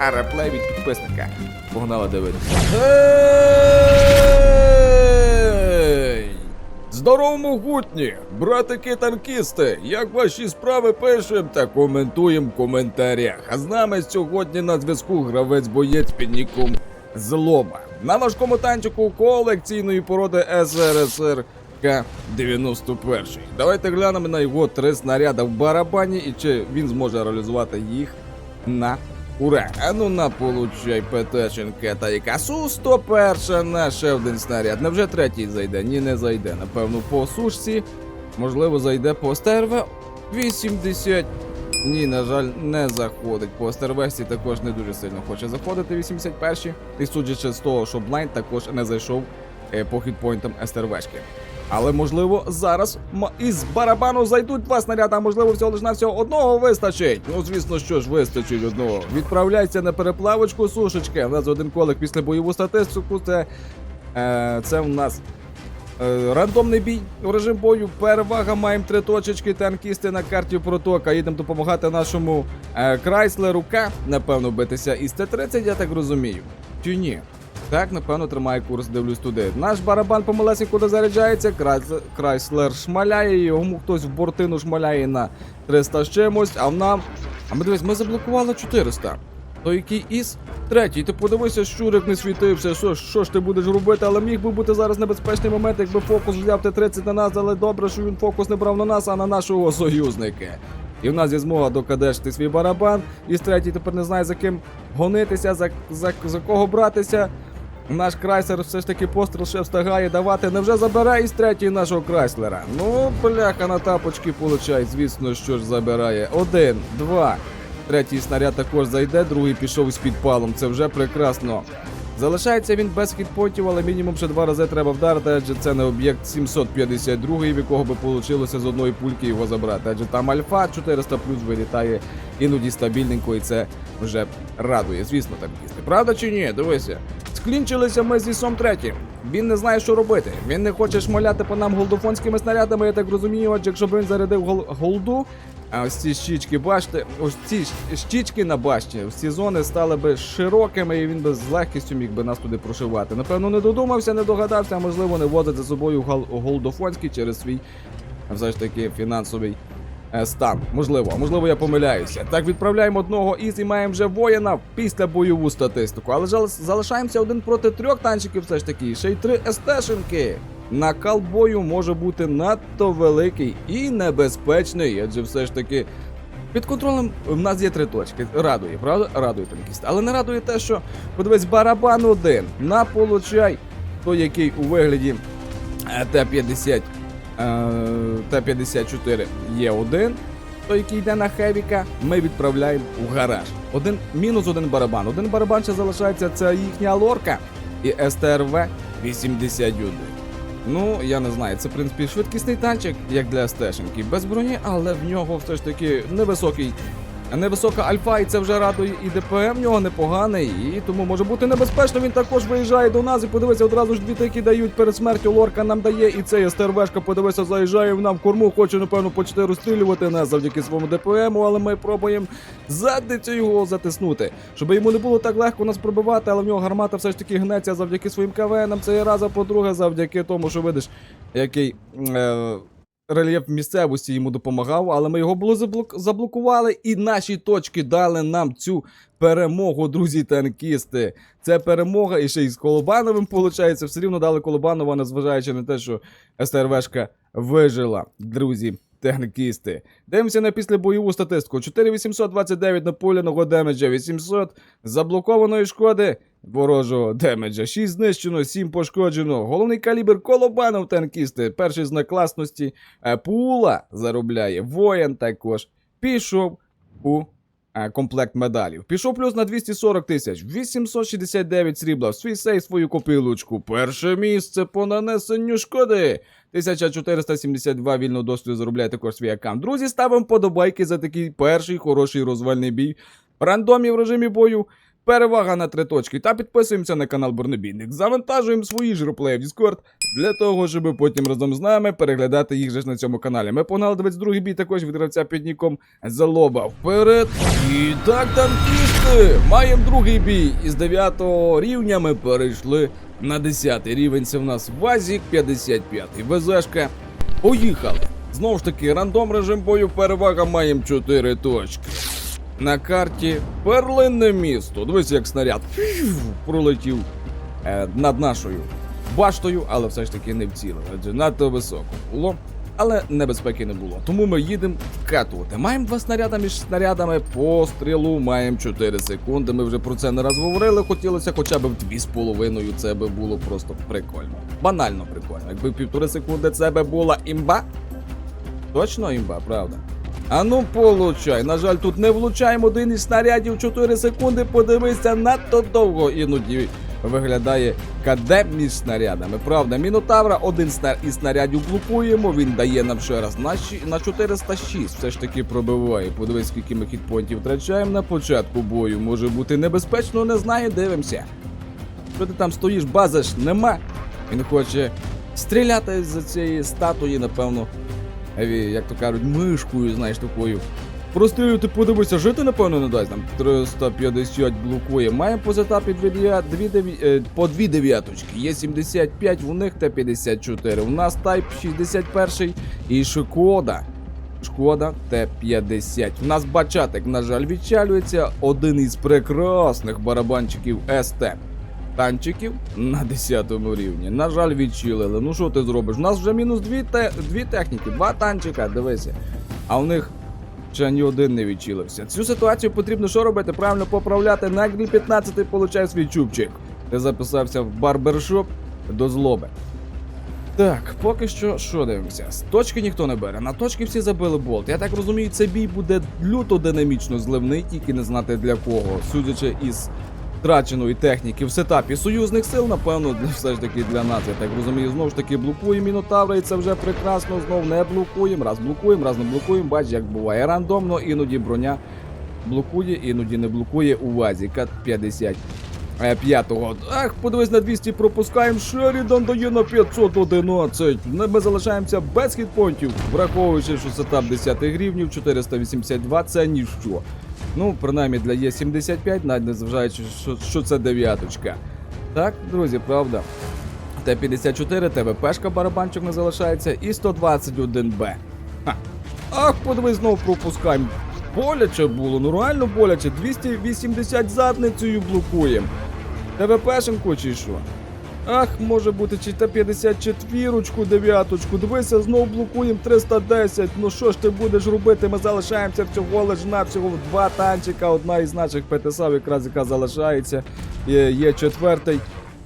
а реплей від підписника. Погнали дивитися. Здорово, могутні! Братики танкісти! Як ваші справи пишем та коментуємо в коментарях. А з нами сьогодні на зв'язку гравець боєць під ніком Злоба. На важкому танчику колекційної породи СРСР К-91. Давайте глянемо на його три снаряди в барабані і чи він зможе реалізувати їх на ура. А ну на получай ПТшенка та яка су 101 на ще один снаряд. Невже третій зайде? Ні, не зайде. Напевно, по сушці. Можливо, зайде по стерве 80. Ні, на жаль, не заходить. По стервесті також не дуже сильно хоче заходити 81-й. І судячи з того, що Блайнд також не зайшов е, по хітпойнтам стервешки. Але можливо зараз із барабану зайдуть два снаряди, а можливо всього лиш на всього одного вистачить. Ну звісно, що ж вистачить одного. Відправляйся на переплавочку сушечки. У нас один колик після бойову статистику. Це, е, це у нас. Е, Рандомний бій, режим бою, перевага, маємо три точечки, танкісти на карті протока. Їдемо допомагати нашому е, Крайслеру К, напевно, битися із Т-30, я так розумію. Чи ні? Так, напевно, тримає курс, дивлюсь туди. Наш барабан помалесенько дозаряджається, Крайс- Крайслер шмаляє, йому хтось в бортину шмаляє на 300 з чимось, а в нам. А ми дивись, ми заблокували 400. То який із? Третій, ти подивися, щурик не світився. Що, що ж ти будеш робити? Але міг би бути зараз небезпечний момент, якби фокус взяв Т-30 на нас, але добре, що він фокус не брав на нас, а на нашого союзника. І в нас є змога докадешти свій барабан. І з третій тепер не знає за ким гонитися, за, за, за кого братися. Наш крайслер все ж таки постріл ще встигає давати. Невже забирає із третій нашого крайслера? Ну, бляха на тапочки получай, звісно, що ж забирає. Один, два. Третій снаряд також зайде, другий пішов з підпалом. Це вже прекрасно. Залишається він без хітпотів, але мінімум ще два рази треба вдарити, адже це не об'єкт 752, в якого би вийшло з одної пульки його забрати. Адже там альфа 400 плюс вилітає іноді стабільненько, і це вже радує. Звісно, так їсти. Правда чи ні? Дивися. Склінчилися ми з Ісом третім. Він не знає, що робити. Він не хоче шмаляти по нам голдофонськими снарядами, я так розумію, адже якщо б він зарядив гол- голду, а ось ці щічки, бачите, ось ці щічки на башті, ці зони стали би широкими, і він би з легкістю міг би нас туди прошивати. Напевно, не додумався, не догадався, а можливо, не возить за собою гол- голдофонський через свій все ж таки фінансовий стан. Можливо, можливо, я помиляюся. Так відправляємо одного із і маємо вже воїна після бойову статистику. Але залишаємося один проти трьох танчиків, все ж таки, ще й три СТшенки. Накал бою може бути надто великий і небезпечний, адже все ж таки. Під контролем в нас є три точки. Радує, правда? Радує танкіст. Але не радує те, що подивись, барабан один. На получай той, який у вигляді е, Т-50 е, Т-54 є один, той, який йде на Хевіка, ми відправляємо у гараж. Один мінус один барабан. Один барабан ще залишається, це їхня лорка і СТРВ 81. Ну, я не знаю, це в принципі швидкісний танчик, як для стешенки, без броні, але в нього все ж таки невисокий. Невисока альфа, і це вже радує і ДПМ в нього непоганий, і тому може бути небезпечно. Він також виїжджає до нас і подивися, одразу ж дві тики дають перед смертю. Лорка нам дає, і цей СТРВшка, подивися, заїжджає в нам в корму, хоче, напевно, почти розстрілювати нас завдяки своєму ДПМу, але ми пробуємо задницю його затиснути. Щоб йому не було так легко нас пробивати, але в нього гармата все ж таки гнеться завдяки своїм КВНам. Це і раз, а по-друге, завдяки тому, що видиш, який. Е- рельєф місцевості йому допомагав, але ми його було заблок... заблокували, і наші точки дали нам цю перемогу, друзі танкісти. Це перемога і ще й з Колобановим, виходить. Все рівно дали Колобанова, незважаючи на те, що СТРВшка вижила, друзі. Танкісти. Дивимося на післябойову статистику. 4829 напуляного демеджа, 800 заблокованої шкоди ворожого демеджа. 6 знищено, 7 пошкоджено. Головний калібр Колобанов танкісти. Перший знак класності е, Пула заробляє. Воєн також пішов у е, комплект медалів. Пішов плюс на 240 тисяч, 869 срібла, свій сей свою копілочку. Перше місце по нанесенню шкоди. 1472 вільного досвіду заробляє також свій аккаунт. Друзі, ставимо подобайки за такий перший хороший розвальний бій. Рандомі в режимі бою. Перевага на три точки. Та підписуємося на канал Бурнебійник. Завантажуємо свої ж реплеї в Discord для того, щоб потім разом з нами переглядати їх же на цьому каналі. Ми погнали 22 бій також від гравця під ніком Залоба. Вперед! І так, танкісти! Маємо другий бій. Із 9 рівня ми перейшли на 10 рівень. Це в нас Вазік 55 ВЗшка. Поїхали! Знову ж таки, рандом режим бою, перевага маємо 4 точки. На карті перлинне місто. Дивись, як снаряд пролетів е, над нашою баштою, але все ж таки не вцілив, адже надто високо було. Але небезпеки не було. Тому ми їдемо вкатувати. Маємо два снаряди між снарядами пострілу, маємо 4 секунди. Ми вже про це не раз говорили. Хотілося хоча б в 2,5. Це би було просто прикольно. Банально прикольно. Якби півтори секунди це би була імба. Точно імба, правда? А ну получай. На жаль, тут не влучаємо один із снарядів 4 секунди. Подивися, надто довго іноді виглядає КД між снарядами. Правда, Мінотавра один снар... із снарядів блокуємо. Він дає нам ще раз на, на 406. Все ж таки пробиває. Подивись, скільки ми хітпонтів втрачаємо на початку бою. Може бути небезпечно, не знаю, дивимося. Що ти там стоїш, бази ж нема. Він хоче стріляти з цієї статуї, напевно, як то кажуть, мишкою, знаєш, такою. Прострілювати, подивися, жити, напевно, не дасть. Там 350 блокує. Маємо по дев'я- дві дев'я- е, по дві дев'яточки. Є 75, у них Т-54. У нас Type 61 і Шкода. Шкода Т-50. У нас бачатик, на жаль, відчалюється. Один із прекрасних барабанчиків СТ. Танчиків на 10 рівні. На жаль, відчилили. Ну що ти зробиш? У нас вже мінус дві, те... дві техніки, два танчика, дивися. А у них ще ні один не відчилився. Цю ситуацію потрібно що робити? Правильно поправляти. На грі 15 получай свій чубчик. Ти записався в барбершоп до злоби. Так, поки що що дивимося? З точки ніхто не бере. На точки всі забили болт. Я так розумію, цей бій буде люто динамічно зливний, тільки не знати для кого. Судячи із втраченої техніки в сетапі союзних сил, напевно, все ж таки для нас. Я так розумію, знову ж таки блокуємо Мінотавра, і це вже прекрасно. Знов не блокуємо. Раз блокуємо, раз не блокуємо. Бач, як буває рандомно, іноді броня блокує, іноді не блокує у вазі. Кат 50. Е, П'ятого. Ах, подивись на 200 пропускаємо. Шерідан дає на 511. Не- Ми залишаємося без хітпонтів, враховуючи, що сетап 10 гривнів, 482 це ніщо. Ну, принаймні для Є75, навіть не зважаючи, що, що це дев'яточка. Так, друзі, правда. Т-54, ТВПшка барабанчик не залишається і 121Б. Ха. Ах, подивись, знов пропускаємо. Боляче було, ну реально боляче. 280 задницею блокуємо. ТВПшенку чи що? Ах, може бути, чи Т-54, дев'яточку. Дивися, знов блокуємо 310. Ну що ж ти будеш робити? Ми залишаємося всього лиш навсього в два танчика. Одна із наших ПТСАВ якраз яка залишається. Є, є четвертий.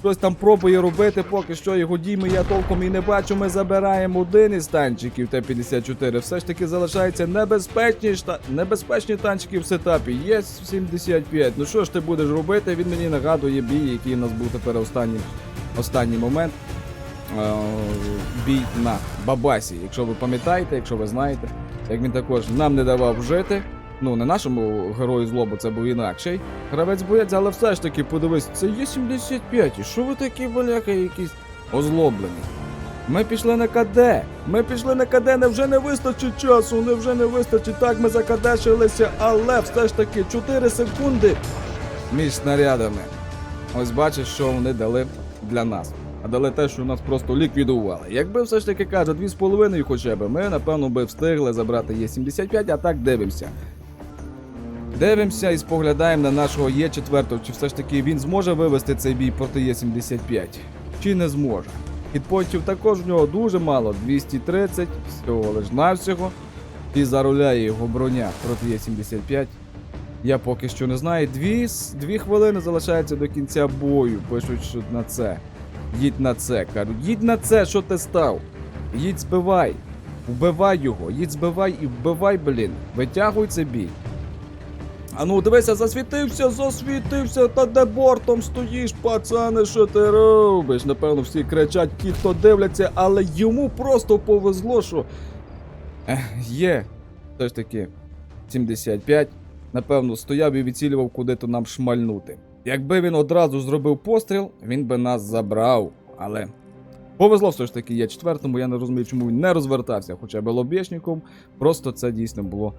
Хтось там пробує робити, поки що його дійми я толком і не бачу. Ми забираємо один із танчиків Т-54. Все ж таки залишається небезпечні, шта... небезпечні танчики в сетапі. Є 75. Ну що ж ти будеш робити? Він мені нагадує бій, який у нас був тепер останній, останній момент. Е, Бій на Бабасі. Якщо ви пам'ятаєте, якщо ви знаєте, як він також нам не давав жити. Ну, не нашому герою злобу, це був інакший. Гравець боєць, але все ж таки, подивись, це є 75. І що ви такі баляки якісь озлоблені? Ми пішли на КД. Ми пішли на КД, невже не вистачить часу, невже не вистачить. Так, ми закадешилися, але все ж таки 4 секунди між снарядами. Ось бачиш, що вони дали для нас. А дали те, що нас просто ліквідували. Якби все ж таки каже, 2,5 хоча б, ми напевно би встигли забрати Є75, а так дивимося. Дивимося і споглядаємо на нашого Є4, чи все ж таки він зможе вивести цей бій проти Є75, чи не зможе. Хітпонтів також в нього дуже мало, 230, всього лиш навсього. І заруляє його броня проти Є75. Я поки що не знаю. Дві, дві хвилини залишається до кінця бою. Пишуть, що на це. Їдь на це. Кажуть, їдь на це, що ти став? Їдь збивай. Вбивай його, їдь збивай і вбивай, блін. Витягуй цей бій. А ну, дивися, засвітився, засвітився, та де бортом стоїш, пацане, що ти робиш? Напевно, всі кричать ті, хто дивляться, але йому просто повезло, що є. Все ж таки 75. Напевно, стояв і відцілював куди-то нам шмальнути. Якби він одразу зробив постріл, він би нас забрав. Але повезло все ж таки я четвертому, я не розумію, чому він не розвертався хоча б лобєшником. Просто це дійсно було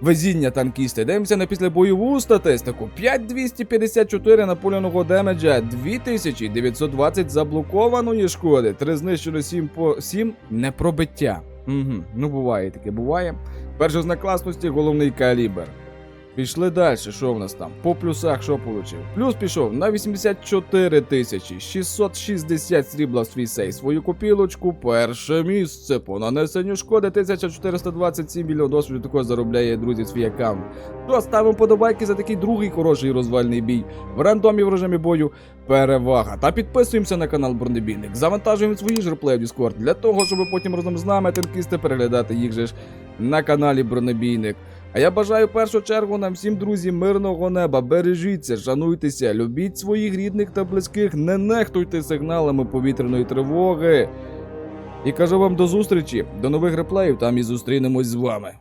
везіння танкісти. Дивимося на післябойову статистику. 5254 наполеоного демеджа, 2920 заблокованої шкоди, 3 знищено 7 по 7 непробиття. Угу, ну буває таке, буває. Перша знак класності головний калібр. Пішли далі, що в нас там? По плюсах що получив? Плюс пішов на 84 тисячі 660 срібла в свій сей. Свою копілочку, перше місце по нанесенню шкоди 1427 мільйон досвіду також заробляє, друзі, свій аккаунт. То ставимо подобайки за такий другий хороший розвальний бій. В рандомі в режимі бою перевага. Та підписуємося на канал Бронебійник. Завантажуємо свої ж реплеї в Discord для того, щоб потім разом з нами танкісти переглядати їх же ж на каналі Бронебійник. Я бажаю в першу чергу нам всім друзі мирного неба. Бережіться, шануйтеся, любіть своїх рідних та близьких, не нехтуйте сигналами повітряної тривоги. І кажу вам до зустрічі, до нових реплеїв, там і зустрінемось з вами.